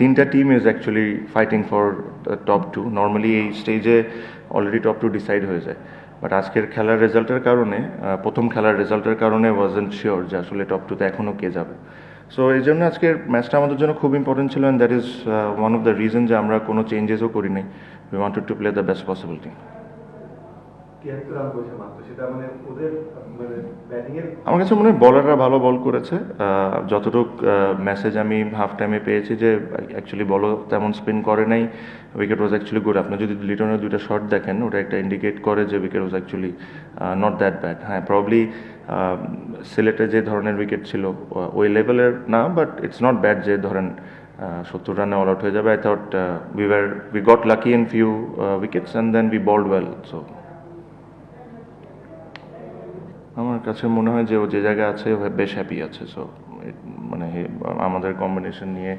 তিনটা team is actually fighting for top two normally এই স্টেজে অলরেডি টপ টু ডিসাইড হয়ে যায়। বাট আজকের খেলার রেজাল্টের কারণে প্রথম খেলার রেজাল্টের কারণে ওয়াজ ওয়াজেন্ট শিওর যে আসলে টপ টুতে এখনও কে যাবে। সো এই জন্য আজকের ম্যাচটা আমাদের জন্য খুব ইম্পর্টেন্ট ছিল and that is one of the reason যে আমরা কোনো চেঞ্জেসও করিনি। We wanted to play the best possible আমার কাছে মনে হয় বলাররা ভালো বল করেছে। যতটুক মেসেজ আমি হাফ টাইমে পেয়েছি যে অ্যাকচুয়ালি বলও তেমন স্পিন করে নাই। উইকেট ওয়াজ অ্যাকচুয়ালি গুড আপনি যদি লিটনের দুইটা শট দেখেন, ওটা একটা ইন্ডিকেট করে যে wicket was actually not that bad হ্যাঁ প্রবলি সিলেটে যে ধরনের উইকেট ছিল ওই লেভেলের না বাট ইটস নট ব্যাড যে ধরেন সত্তর রানে অল আউট হয়ে যাবে। I thought we were we got lucky in few wickets and then we bowled well so আমার কাছে মনে হয় যে ও যে জায়গায় আছে বেশ হ্যাপি আছে। সো মানে আমাদের কম্বিনেশন নিয়ে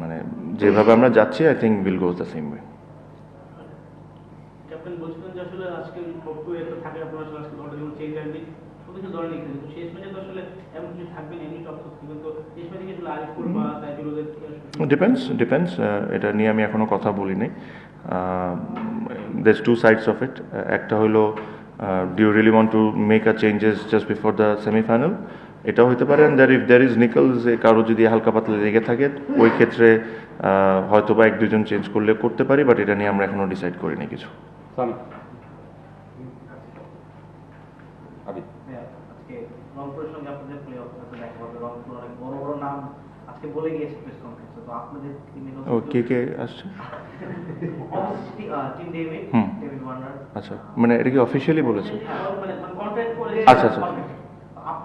মানে যেভাবে আমরা যাচ্ছি I think will goes the same way captain বলছিলেন যে আসলে আজকে টপ টু থাকে আপনার আসলে আজকে দলটা যেমন চেঞ্জ আসবে শুধু কিছু দল নেই কিন্তু শেষ ম্যাচে তো আসলে এমন কিছু থাকবে না এমনি টপ কিন্তু শেষ ম্যাচে কিছু আলিপুর বা তাইজুল ওদের থেকে আসলে ডিপেন্ডস ডিপেন্ডস এটা নিয়ে আমি এখনও কথা বলি নাই দেস টু সাইডস অফ ইট একটা হলো do you really want to make a changes just before the semifinal এটাও হতে পারে and there if there is Nicholls যে কারও যদি হালকা পাতলা লেগে থাকে ওই ক্ষেত্রে হয়তো বা এক দুজন চেঞ্জ করলে করতে পারি বাট এটা নিয়ে আমরা এখনও ডিসাইড করিনি কিছু। ও কে কে আসছে? হুম। আচ্ছা মানে এটা কি অফিসিয়ালি বলেছে মানে কন্ট্রাক্ট করে আচ্ছা, আচ্ছা। আপনাদের তরফ থেকে কোনো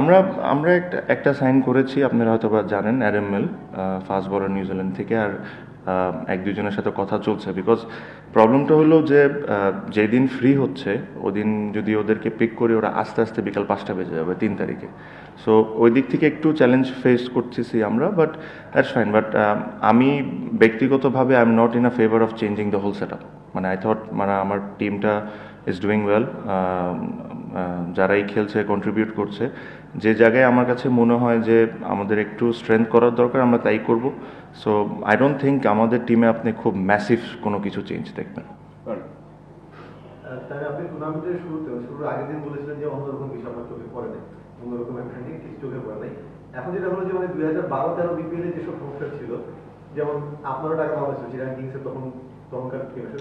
আমরা আমরা একটা একটা সাইন করেছি, আপনারা হয়তো বা জানেন অ্যারেমেল ফাস্ট বলার নিউজিল্যান্ড থেকে, আর এক দুজনের সাথে কথা চলছে বিকজ প্রবলেমটা হলো যে যেদিন ফ্রি হচ্ছে, ওদিন যদি ওদেরকে পিক করি, ওরা আস্তে আস্তে বিকাল পাঁচটা বেজে যাবে, তিন তারিখে। সো ওই দিক থেকে একটু চ্যালেঞ্জ ফেস করতেছি আমরা বাট দ্যাটস ফাইন বাট আমি ব্যক্তিগতভাবে I am not in a favour of changing the whole set মানে আই থট মানে আমার টিমটা ইজ ডুইং ওয়েল যারাই খেলছে কন্ট্রিবিউট করছে যে জায়গায় আমার কাছে মনে হয় যে আমাদের একটু স্ট্রেংথ করার দরকার আমরা তাই করব। সো আই ডোন্ট থিঙ্ক আমাদের টিমে আপনি খুব ম্যাসিভ কোনো কিছু চেঞ্জ দেখবেন। এখন যেটা হলো যে মানে দুই হাজার বারো তেরো বিপিএল এ যেসব সমস্যা ছিল যেমন আপনারও টাকা ভালো ছিল কিংসের তখন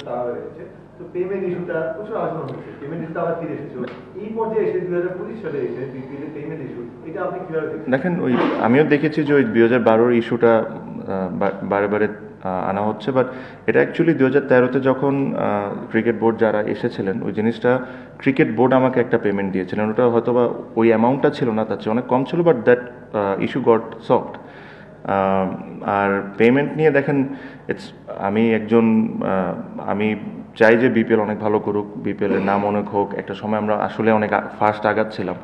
তারা এসেছে তো পেমেন্ট ইস্যুটা প্রচুর আলোচনা হচ্ছে পেমেন্ট ইস্যুটা আবার ফিরে এই পর্যায়ে এসে হাজার পঁচিশ সালে এসে বিপিএল পেমেন্ট ইস্যু এটা আপনি দেখেন, ওই আমিও দেখেছি যে ওই দুই হাজার বারোর ইস্যুটা বারে বারে আনা হচ্ছে। বাট এটা অ্যাকচুয়ালি দু হাজার তেরোতে যখন ক্রিকেট বোর্ড যারা এসেছিলেন, ওই জিনিসটা ক্রিকেট বোর্ড আমাকে একটা পেমেন্ট দিয়েছিলেন। ওটা হয়তো বা ওই অ্যামাউন্টটা ছিল না, তার চেয়ে অনেক কম ছিল but that issue got solved R payment নিয়ে দেখেন ইটস আমি একজন আমি চাই যে বিপিএল অনেক ভালো করুক বিপিএলের নাম অনেক হোক, একটা সময় আমরা আসলে অনেক ফার্স্ট আগাচ্ছিলাম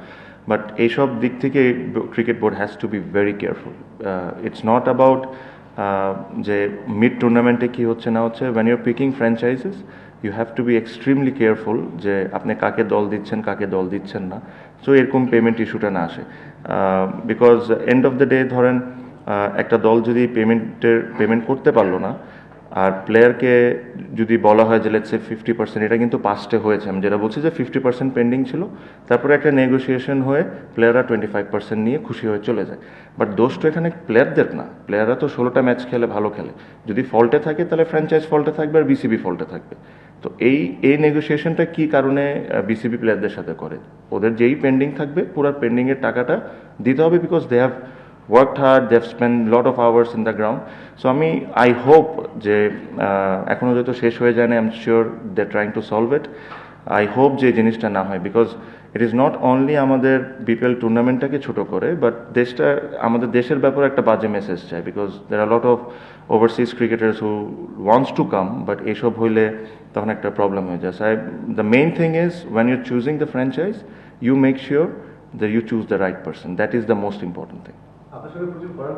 বাট এইসব দিক থেকে cricket board has to be very careful it's not about যে মিড টুর্নামেন্টে কী হচ্ছে না হচ্ছে when your picking franchises you have to be extremely careful যে আপনি কাকে দল দিচ্ছেন, কাকে দল দিচ্ছেন না সো এরকম পেমেন্ট ইস্যুটা না আসে because end of the day ধরেন একটা দল যদি পেমেন্টের, পেমেন্ট করতে পারল না, আর প্লেয়ারকে যদি বলা হয় যে লেটসে ফিফটি পার্সেন্ট এটা কিন্তু পাস্টে হয়েছে। আমি যেটা বলছি যে ফিফটি পার্সেন্ট পেন্ডিং ছিল, তারপরে একটা নেগোসিয়েশন হয়ে প্লেয়াররা টোয়েন্টি ফাইভ পার্সেন্ট নিয়ে খুশি হয়ে চলে যায়। বাট দোষ তো এখানে প্লেয়ারদের না। প্লেয়াররা তো ষোলোটা ম্যাচ খেলে, ভালো খেলে। যদি ফল্টে থাকে, তাহলে ফ্র্যাঞ্চাইজ ফল্টে থাকবে আর বিসিবি ফল্টে থাকবে। তো এই এই নেগোসিয়েশনটা কি কারণে বিসিবি প্লেয়ারদের সাথে করে? ওদের যেই পেন্ডিং থাকবে, পুরো পেন্ডিংয়ের টাকাটা দিতে হবে because they have worked hard they've spend lot of hours in the ground so আমি আই হোপ যে আহ, এখনও যেহেতু শেষ হয়ে যায় না I am sure they trying to solve it I hope যে জিনিসটা না হয় because it is not only আমাদের বিপিএল টুর্নামেন্টটাকে ছোট করে বাট দেশটা আমাদের দেশের ব্যাপারে একটা বাজে মেসেজ চাই because there are lot of overseas cricketers who wants to come but এইসব হইলে তখন একটা প্রবলেম হয়ে যায়। I the main thing is when you choosing the franchise you make sure that you choose the right person that is the most important thing আপনার সঙ্গে প্রচুর করার